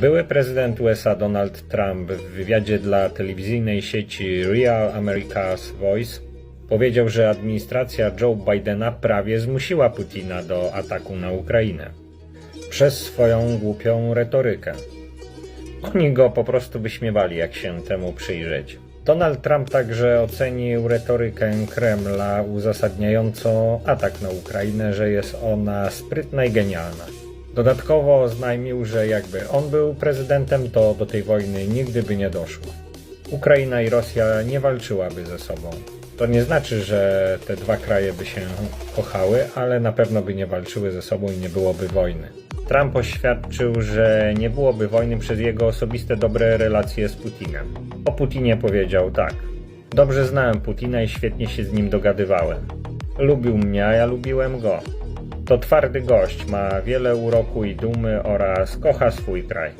Były prezydent USA Donald Trump w wywiadzie dla telewizyjnej sieci Real America's Voice powiedział, że administracja Joe Bidena prawie zmusiła Putina do ataku na Ukrainę przez swoją głupią retorykę. Oni go po prostu wyśmiewali, jak się temu przyjrzeć. Donald Trump także ocenił retorykę Kremla uzasadniającą atak na Ukrainę, że jest ona sprytna i genialna. Dodatkowo oznajmił, że jakby on był prezydentem, to do tej wojny nigdy by nie doszło. Ukraina i Rosja nie walczyłaby ze sobą. To nie znaczy, że te dwa kraje by się kochały, ale na pewno by nie walczyły ze sobą i nie byłoby wojny. Trump oświadczył, że nie byłoby wojny przez jego osobiste dobre relacje z Putinem. O Putinie powiedział tak. Dobrze znałem Putina i świetnie się z nim dogadywałem. Lubił mnie, a ja lubiłem go. To twardy gość, ma wiele uroku i dumy oraz kocha swój kraj.